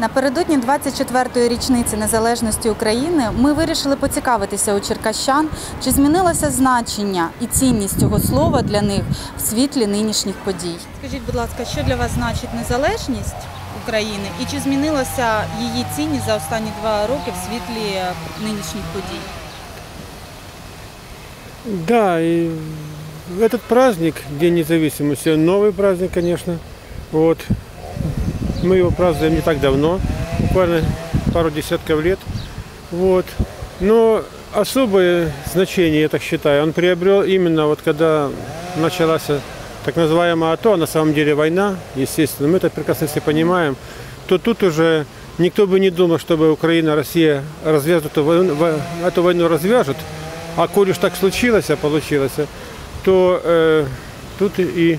Напередодні 24-ї річниці незалежності України ми вирішили поцікавитися у черкащан, чи змінилося значення і цінність цього слова для них в світлі нинішніх подій. Скажіть, будь ласка, що для вас значить незалежність України і чи змінилася її цінність за останні два роки в світлі нинішніх подій? Да, и этот праздник, День независимости, он новый праздник, конечно. Вот. Мы его празднуем не так давно, буквально пару десятков лет. Вот. Но особое значение, я так считаю, он приобрел именно вот когда началась так называемая АТО, а на самом деле война, естественно, мы это прекрасно все понимаем, то тут уже никто бы не думал, чтобы Украина, Россия развяжут эту войну, во- эту войну развяжут, а коль уж так случилось, а получилось, то э, тут и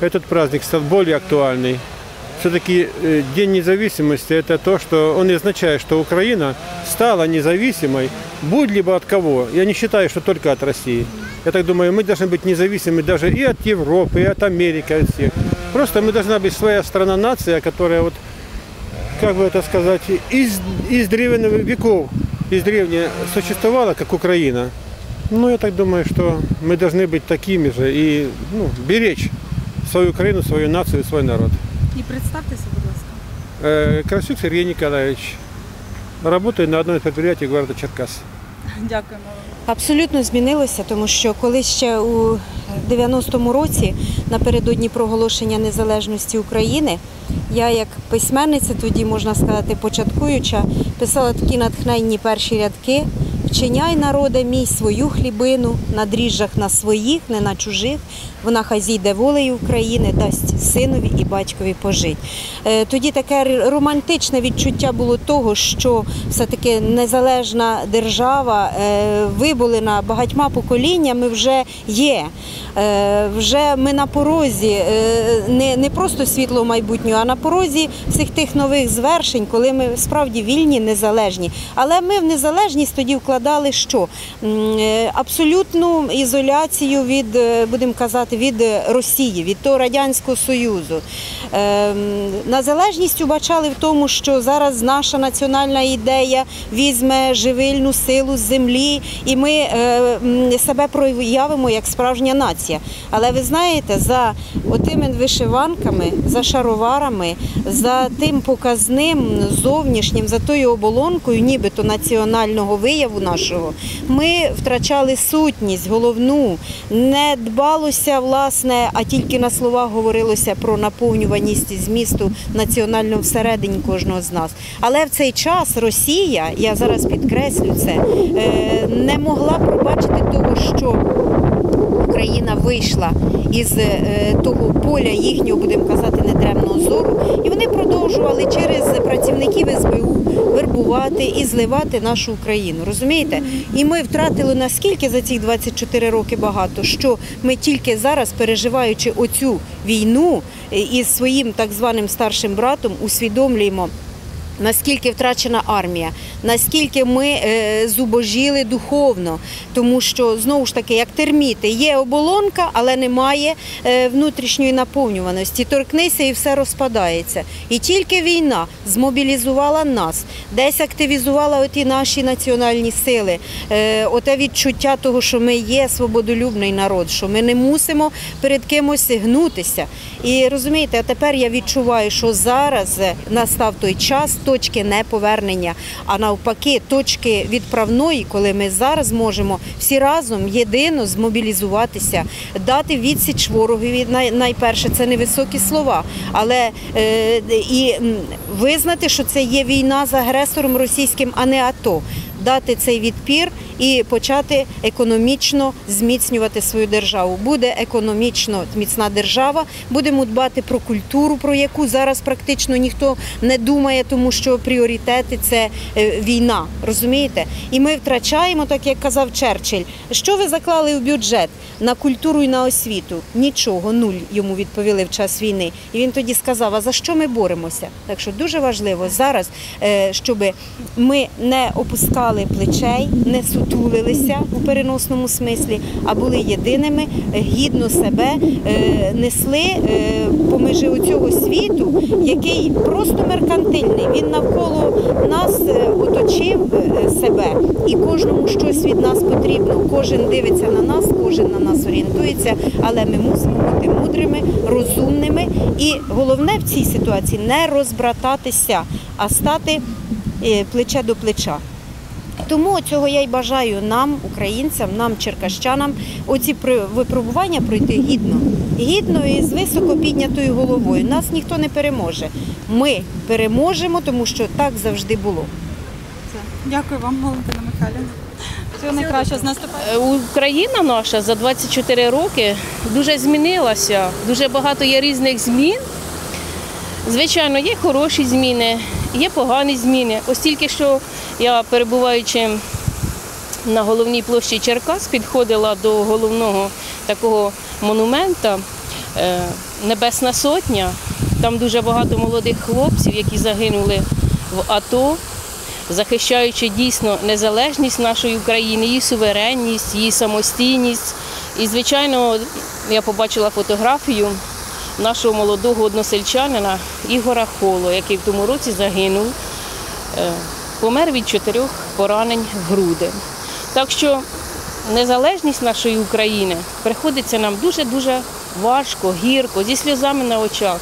этот праздник стал более актуальный. Все-таки э, День независимости – это то, что он означает, что Украина стала независимой, будь либо от кого. Я не считаю, что только от России. Я так думаю, мы должны быть независимы даже и от Европы, и от Америки, от всех. Просто мы должна быть своя страна-нация, которая вот, как бы это сказать, из, из древних веков, из древней существовала, как Украина. Ну, я так думаю, что мы должны быть такими же и ну, беречь свою Украину, свою нацию, свой народ. І представтеся, будь ласка. Э, Красюк Сергей Николаевич. Работаю на одном из предприятий города Черкас. Дякуємо. Абсолютно змінилося, тому що коли ще у 90-му році, напередодні проголошення незалежності України, я як письменниця, тоді можна сказати, початкуюча, писала такі натхненні перші рядки. Вчиняй, народе мій, свою хлібину, на дріжджах на своїх, не на чужих. Вона хай зійде волею України, дасть синові і батькові пожить. Е, Тоді таке романтичне відчуття було того, що все-таки незалежна держава, е, виболена багатьма поколіннями, вже є. Е, Вже ми на порозі не, просто світлого майбутнього, а на порозі всіх тих нових звершень, коли ми справді вільні, незалежні. Але ми в незалежність тоді вкладали що? Абсолютну ізоляцію від, будемо казати, від Росії, від того Радянського Союзу. Ем, Незалежність убачали в тому, що зараз наша національна ідея візьме живильну силу з землі, і ми е, себе проявимо як справжня нація. Але ви знаєте, за отими вишиванками, за шароварами, за тим показним зовнішнім, за тою оболонкою, нібито національного вияву нашого, ми втрачали сутність, головну, не дбалося власне, а тільки на словах говорилося про наповнюваність змісту національного всередині кожного з нас. Але в цей час Росія, я зараз підкреслю це, е, не могла пробачити того, що Україна вийшла із е, того поля їхнього, будемо казати, недремного зору, і вони продовжували через працівників СБУ вербувати і зливати нашу Україну. Розумієте? І ми втратили наскільки за ці 24 роки багато, що ми тільки зараз, переживаючи оцю війну із своїм так званим старшим братом, усвідомлюємо. Наскільки втрачена армія, наскільки ми е, зубожіли духовно, тому що знову ж таки, як терміти, є оболонка, але немає е, внутрішньої наповнюваності. Торкнися і все розпадається. І тільки війна змобілізувала нас, десь активізувала оті наші національні сили, е, оте відчуття того, що ми є свободолюбний народ, що ми не мусимо перед кимось гнутися. І розумієте, а тепер я відчуваю, що зараз настав той час точки неповернення, а навпаки, точки відправної, коли ми зараз можемо всі разом єдино змобілізуватися, дати відсіч ворогові. Найперше, це не високі слова, але е, і визнати, що це є війна з агресором російським, а не АТО. Дати цей відпір і почати економічно зміцнювати свою державу. Буде економічно міцна держава, будемо дбати про культуру, про яку зараз практично ніхто не думає, тому що пріоритети це е, війна. Розумієте? І ми втрачаємо, так як казав Черчилль, що ви заклали в бюджет на культуру і на освіту? Нічого, нуль йому відповіли в час війни. І він тоді сказав: а за що ми боремося? Так що дуже важливо зараз, е, щоб ми не опускали плечей, не сутулилися, тулилися у переносному смислі, а були єдиними, е, гідно себе е, несли е, поміж цього світу, який просто меркантильний. Він навколо нас оточив себе, і кожному щось від нас потрібно. Кожен дивиться на нас, кожен на нас орієнтується, але ми мусимо бути мудрими, розумними і головне в цій ситуації не розбрататися, а стати плече до плеча. Тому цього я й бажаю нам, українцям, нам, черкащанам, оці при- випробування пройти гідно. Гідно і з високо піднятою головою. Нас ніхто не переможе. Ми переможемо, тому що так завжди було. Дякую вам, Валентина Михайлівна. Всього найкращого з наступаючим. Е, Україна наша за 24 роки дуже змінилася. Дуже багато є різних змін. Звичайно, є хороші зміни, є погані зміни. Ось що я, перебуваючи на головній площі Черкас, підходила до головного такого монумента е, Небесна Сотня. Там дуже багато молодих хлопців, які загинули в АТО захищаючи дійсно незалежність нашої України, її суверенність, її самостійність. І, звичайно, я побачила фотографію нашого молодого односельчанина Ігора Холо, який в тому році загинув, Е, помер від чотирьох поранень в груди. Так що незалежність нашої України приходиться нам дуже-дуже важко, гірко, зі сльозами на очах.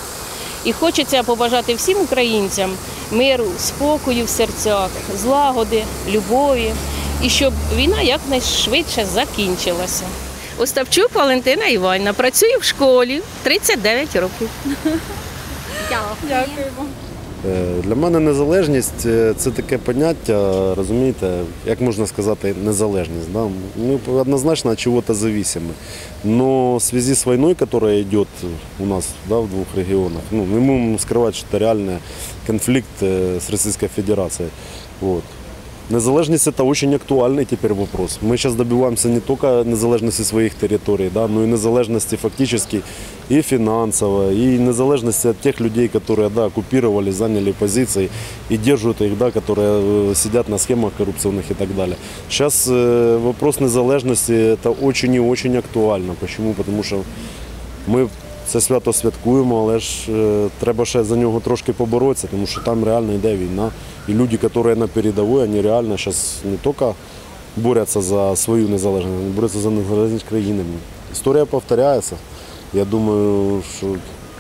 І хочеться побажати всім українцям миру, спокою в серцях, злагоди, любові, і щоб війна якнайшвидше закінчилася. Остапчук Валентина Іванівна працює в школі 39 років. Дякую вам. Е, Для мене незалежність е, це таке поняття, розумієте, як можна сказати, незалежність. Да? Ми однозначно от чего-то зависимы. Но в связи с войной, которая идет у нас да, в двух регионах, ну, не будем скрывать, что это реальный конфликт э, с Российской Федерацией. Вот. Незалежність – это очень актуальный теперь вопрос. Мы сейчас добиваемся не только незалежности своих территорий, да, но и незалежности фактически и финансово, и незалежности от тех людей, которые да, оккупировали, заняли позиции и держат их, да, которые э, сидят на схемах коррупционных и так далее. Сейчас э, вопрос незалежности – это очень и очень актуально. Почему? Потому что ми це свято святкуємо, але ж е, треба ще за нього трошки поборотися, тому що там реально йде війна. І люди, які на передовій, вони реально зараз не тільки борються за свою незалежність, вони борються за незалежність країни. Історія повторяється. Я думаю, що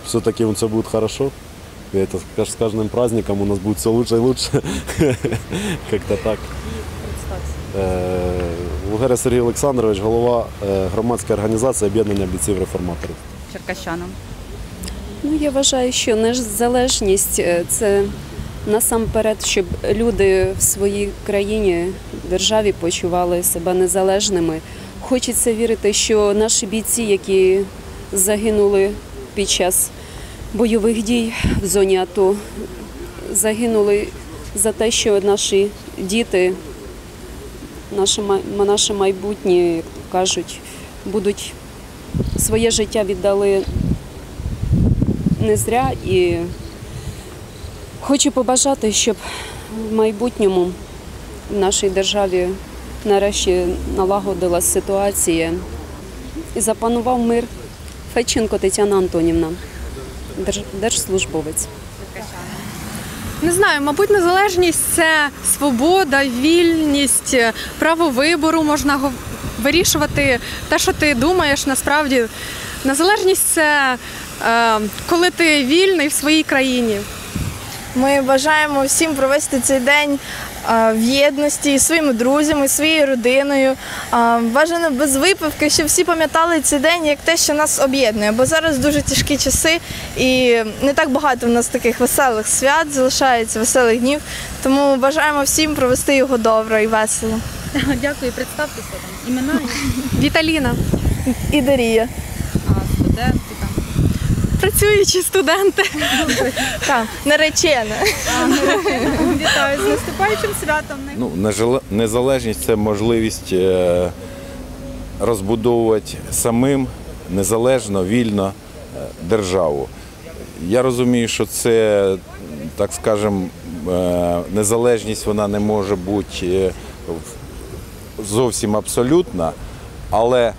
все-таки це буде хорошо. И это с каждым праздником у нас будет все лучше и лучше. Как-то так. Е, Лугера Сергій Олександрович, голова е, громадської організації об'єднання бійців реформаторів. Черкащанам. Ну, я вважаю, що незалежність е, це насамперед, щоб люди в своїй країні, державі почували себе незалежними. Хочеться вірити, що наші бійці, які загинули під час бойових дій в зоні АТО, загинули за те, що наші діти, наше, майбутнє, як кажуть, будуть своє життя віддали не зря і хочу побажати, щоб в майбутньому в нашій державі нарешті налагодилась ситуація і запанував мир. Федченко Тетяна Антонівна, держслужбовець. Не знаю, мабуть, незалежність це свобода, вільність, право вибору можна гов- вирішувати те, що ти думаєш. Насправді, незалежність це е, коли ти вільний в своїй країні. Ми бажаємо всім провести цей день а, в єдності із своїми друзями, своєю родиною. А, Бажано без випивки, щоб всі пам'ятали цей день як те, що нас об'єднує. Бо зараз дуже тяжкі часи і не так багато в нас таких веселих свят залишається, веселих днів. Тому бажаємо всім провести його добре і весело. Дякую, представтеся там. Імена Віталіна, І Дарія. а, студенти там. працюючі студенти. Так, наречена. Вітаю з наступаючим святом. Ну, незалежність це можливість е, розбудовувати самим незалежно, вільно е, державу. Я розумію, що це, так скажемо, е, незалежність вона не може бути в- зовсім абсолютна, але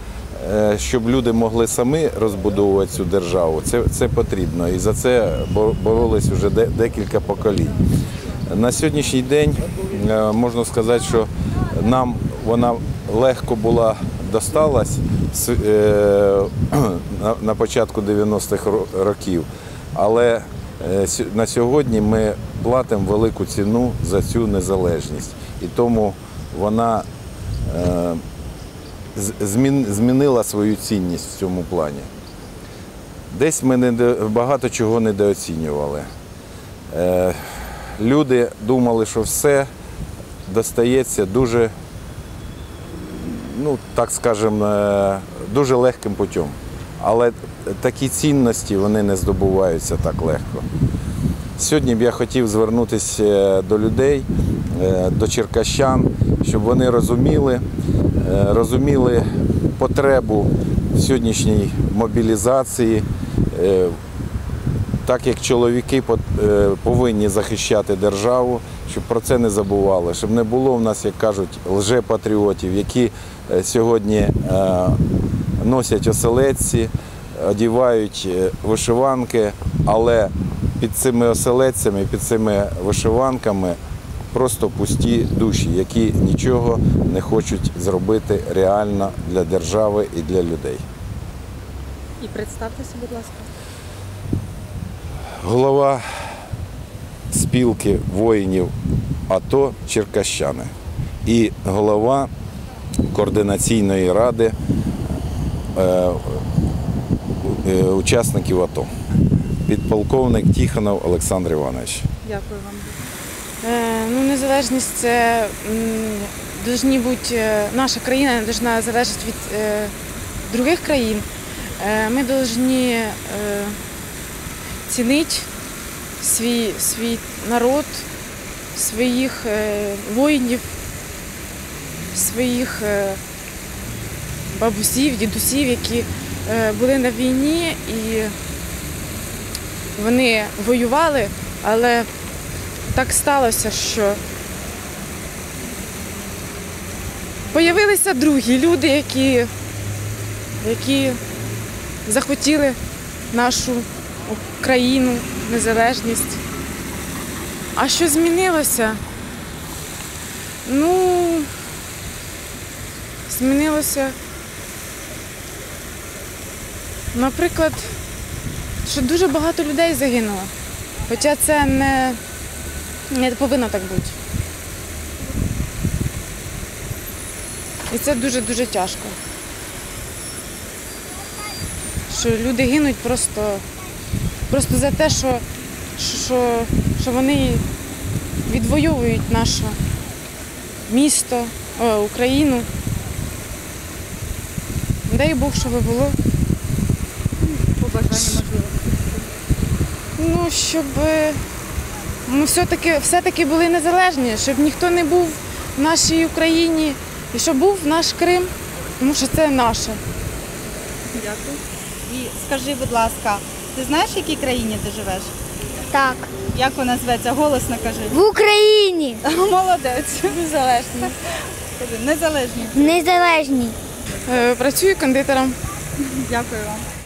е, щоб люди могли самі розбудовувати цю державу, це, це потрібно. І за це боролись вже декілька поколінь. На сьогоднішній день е, можна сказати, що нам вона легко була досталась е, на- початку 90-х років, але на сьогодні ми платимо велику ціну за цю незалежність. І тому вона змінила свою цінність в цьому плані. Десь ми багато чого недооцінювали. Е, Люди думали, що все достається дуже, ну так скажемо, е, дуже легким путем. Але такі цінності вони не здобуваються так легко. Сьогодні б я хотів звернутися е, до людей, е, до черкащан, щоб вони розуміли, е, розуміли потребу в сьогоднішній мобілізації. е, Так як чоловіки е, повинні захищати державу, щоб про це не забували, щоб не було в нас, як кажуть, лжепатріотів, які е, сьогодні е, носять оселедці, одівають е, вишиванки, але під цими оселедцями, під цими вишиванками просто пусті душі, які нічого не хочуть зробити реально для держави і для людей. І представтеся, будь ласка. Голова спілки воїнів АТО Черкащани і голова координаційної ради е, е, учасників АТО. Підполковник Тихонов Олександр Іванович. Дякую вам. Е, Ну, незалежність це должні бути, е, наша країна не должна залежати від е, других країн. Ми повинні цінити свій, свій народ, своїх воїнів, своїх бабусів, дідусів, які були на війні і вони воювали, але так сталося, що появилися другі люди, які, які захотіли нашу країну, незалежність. А що змінилося? Ну, змінилося, наприклад, що дуже багато людей загинуло. Хоча це не, не повинно так бути. І це дуже-дуже тяжко. Що люди гинуть просто, просто за те, що, що, що вони відвоюють наше місто, о, Україну. Дай Бог, щоб було. Побажання можливо. Ну, щоб ми все-таки, все-таки були незалежні, щоб ніхто не був в нашій Україні і щоб був наш Крим, тому що це наше. Дякую. І скажи, будь ласка, ти знаєш, в якій країні ти живеш? Так, Як вона зветься? Голосно кажи. в Україні Молодець. Незалежні. Незалежні. незалежні. Е, Працюю кондитером. Дякую вам.